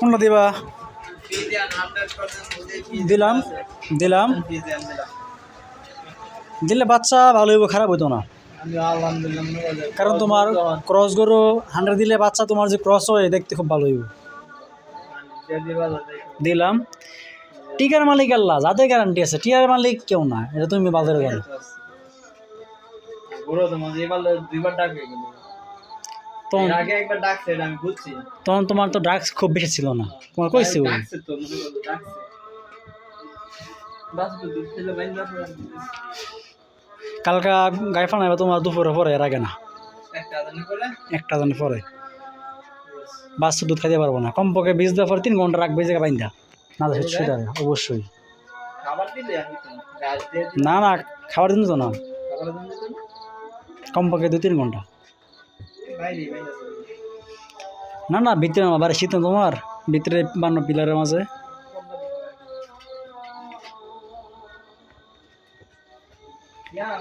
কোনটা দিবা। দিলাম দিলাম। দিলে বাচ্চা ভালো হইব, খারাপ হইতো না। কারণ তোমার ক্রস গরু হান্ড্রেড দিলে বাচ্চা তোমার যে ক্রস হয়, দেখতে খুব ভালো হইব। দিলাম। টিকার মালিক আল্লাহ, যাদের গ্যারান্টি আছে টিকার মালিক কেউ না, এটা তুমি বাজারে গেল। তখন আগে একবার ডাকছে এটা আমি বুঝছি। তখন তোমার তো ড্রাগস খুব বেশি ছিল না। তোমার কইছে ওই ডাকছে তো মনে করো ডাকছে। বাস দুধ খেলে বাইন না কালকা গায়ে ফানাইবা তোমার দুপুরে পরে এর আগে না। একটা জানি পরে? বাচ্চা দুধ খাইতে পারব না। কমপক্ষে দেওয়ার পর তিন ঘণ্টা রাখবে জায়গা বাইন্দা। না তো সেটা অবশ্যই। তো না না খাবার দিন তো না। কমপক্ষে দু তিন ঘণ্টা। না না ভিতরে আমার বাড়ি শীত তোমার? ভিতরে বান্ন পিলারের মাঝে। Yeah.